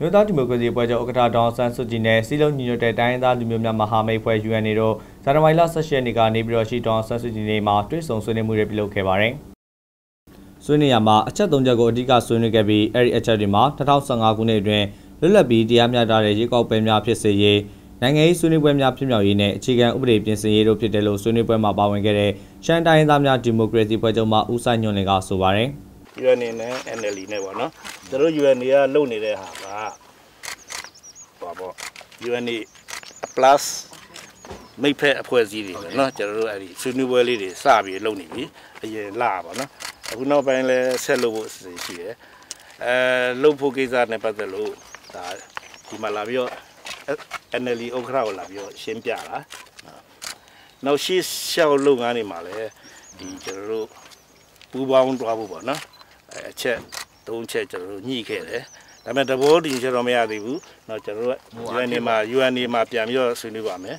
မြို့သားဒီမိုကရေစီအဖွဲ့ချုပ်ဥက္ကဋ္ဌဒေါအောင်ဆန်းစုကြည်နဲ့စီလုံးညီညွတ်တဲ့တိုင်းရင်းသားလူမျိုးများမဟာမိတ်ဖွဲ့ UNA တို့ဇန်နဝါရီလ18ရက်နေ့ကနေပြီးတော့ရှိဒေါအောင်ဆန်းစုကြည်နေမှာတွေ့ဆုံဆွေးနွေးမှုတွေပြုလုပ်ခဲ့ပါတယ်။ဆွေးနွေးရမှာအချက်၃ချက်ကိုအဓိကဆွေးနွေးခဲ့ပြီးအဲ့ဒီအချက်တွေမှာ2015ခုနှစ်အတွင်းလွတ်လပ်ပြီးတရားမျှတတဲ့ရေကောက်ပွဲများဖြစ်စေရေးနိုင်ငံရေးဆွေးနွေးပွဲများဖြစ်မြောက်ရေးနဲ့အခြေခံဥပဒေပြင်ဆင်ရေးတို့ဖြစ်တယ်လို့ဆွေးနွေးပွဲမှာပါဝင်ခဲ့တဲ့ရှမ်းတိုင်းသားများဒီမိုကရေစီဖွဲ့ချုပ်မှဦးဆိုင်ညွန့်လင်ကဆိုပါတယ်။ UNA နဲ့ NLD နဲ့ပေါ့နော်သူတို့ UNA ကလုပ်နေတဲ့ဟာကဟောပေါ့ UNA plus မိဖက်အဖွဲ့အစည်းတွေပဲเนาะကျွန်တော်တို့အဲ့ဒီဆွေးနွေးပွဲလေးတွေစပြီးလုပ်နေပြီအရင်လာပါเนาะအခုနောက်ပိုင်းလဲဆက်လုပ်ဖို့အစီအစဉ်ရှိတယ်အဲလုပ်ဖို့ကိစ္စနဲ့ပတ်သက်လို့ဒါဒီမှာလာပြီးတော့ NLD ဥက္ကဋ္ဌကိုလာပြီးတော့ရှင်းပြတာနောက်ရှေ့ရှောက်လုပ်ငန်းတွေမှာလည်းဒီကျွန်တော်တို့ပူးပေါင်းသွားဖို့ပေါ့နော် အချက်သုံးချက်ကျွန်တော်တို့ညှိခဲ့တယ်ဒါပေမဲ့တဘောဒီချက်တော့မရသေးဘူးเนาะကျွန်တော်တို့ UN နေမှာ UN နေမှာပြန်ပြီးတော့ဆွေးနွေးပါမယ်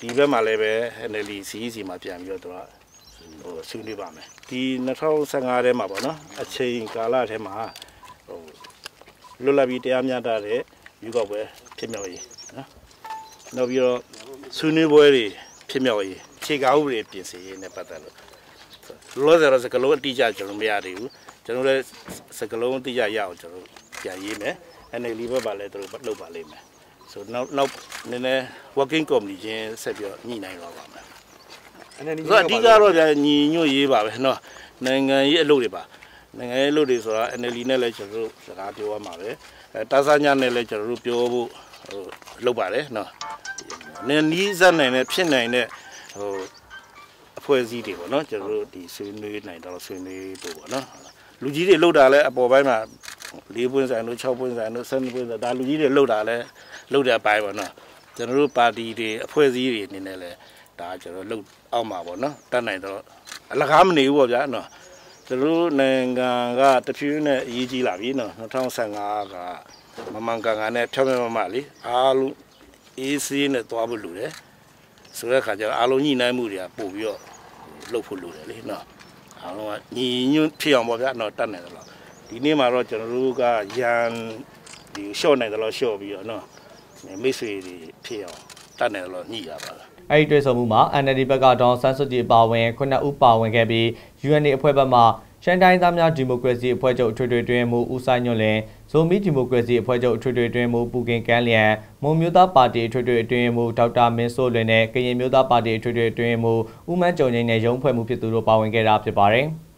ဒီဘက်မှာလည်းပဲ NLD CEC မှာပြန်ပြီးတော့သူကဟိုဆွေးနွေးပါမယ်ဒီ2015ထဲမှာပေါ့နော်အချိန်ကာလထဲမှာဟိုလွတ်လပ်ပြီးတရားမျှတတဲ့ယူကောက်ပွဲဖြစ်မြောက်ရေးနော်နောက်ပြီးတော့ဆွေးနွေးပွဲတွေဖြစ်မြောက်ရေးခြေကားဥပဒေပြင်ဆင်ရေးနဲ့ပတ်သက်လို့လောဆယ်တော့စကလုံးအတိအကျကျွန်တော်မရသေးဘူး ကျွန်တော်လည်းစကလုံးအတိအကျရအောင်ကျွန်တော်ပြန်ရေးမယ် NLD ဘက်ပါလဲသူတို့လုပ်ပါလိမ့်မယ်ဆိုနောက်နောက်နည်းနည်း working committee ချင်းဆက်ပြီးညှိနှိုင်းတော့ပါမယ် NLD ဆိုတော့အဓိကတော့ဗျာညီညွတ်ရေးပါပဲเนาะနိုင်ငံရေးအလုပ်တွေပါနိုင်ငံရေးအလုပ်တွေဆိုတာ NLD နဲ့လည်းကျွန်တော်တို့စကားပြောရမှာပဲအဲတာဆာညာနဲ့လည်းကျွန်တော်တို့ပြောဖို့ဟိုလုပ်ပါတယ်เนาะနည်းနီးစပ်နိုင်တဲ့ဖြစ်နိုင်တဲ့ဟိုအဖွဲ့အစည်းတွေပေါ့เนาะကျွန်တော်တို့ဒီဆွေးနွေးနိုင်တော့ဆွေးနွေးဖို့ပေါ့เนาะ လူကြီးတွေလှုပ်တာလဲအပေါ်ပိုင်းမှာ၄ပွင့်ဆိုင်တို့၆ပွင့်ဆိုင်တို့7ပွင့်ဆိုင်ဒါလူကြီးတွေလှုပ်တာလဲလှုပ်တဲ့အပိုင်းပေါ့နော်ကျွန်တော်တို့ပါတီတွေအဖွဲ့အစည်းတွေအနေနဲ့လဲဒါကျွန်တော်လှုပ်အောင်မှာပေါ့နော်တတ်နိုင်တော့အလကားမနေဘူးပေါ့ဗျာနော်ကျွန်တော်တို့နိုင်ငံကတဖြည်းနဲ့အရေးကြီးလာပြီနော်2015ကမမန်ကန်ကန်နဲ့ဖြောင်းဖြောင်းမမလေးအားလုံးအေးဆေးနဲ့သွားဖို့လိုတယ်ဆိုတဲ့အခါကျတော့အားလုံးညှိနှိုင်းမှုတွေကပို့ပြီးတော့လှုပ်ဖို့လိုတယ်လေနော် အားလုံးကညီညွတ်ဖြစ်အောင်ပေါ့ဗျာနော်တတ်နိုင်တယ်လို့ဒီနေ့မှာတော့ကျွန်တော်တို့ကရန်ဒီရှော့နိုင်တယ်လို့ရှော့ပြီးတော့နော်မိတ်ဆွေတွေဖြစ်အောင်တတ်နိုင်တယ်လို့ညှိရပါလားအဲ့ဒီတွေ့ဆုံမှုမှာ NLD ဘက်ကဒေါန်ဆန်းစုကြည်ပါဝင်ခုနှစ်ဦးပါဝင်ခဲ့ပြီး UNA အဖွဲ့ဘက်မှ ရှမ်းတိုင်းသားများဒီမိုကရေစီအဖွဲ့ချုပ်အထွေထွေတွင်မူဦးဆိုင်ညွန့်လင်ဇိုမီဒီမိုကရေစီအဖွဲ့ချုပ်အထွေထွေတွင်မူပူကင်ကန်းလျံမွန်မျိုးသားပါတီအထွေထွေအတွင်းမူဒေါက်တာမင်းစိုးလွင်နဲ့ကရင်မျိုးသားပါတီအထွေထွေအတွင်းမူဦးမန်းကြုံငိမ့်နဲ့ရုံးဖွဲ့မှုဖြစ်သူတို့ပါဝင်ခဲ့တာဖြစ်ပါတယ်။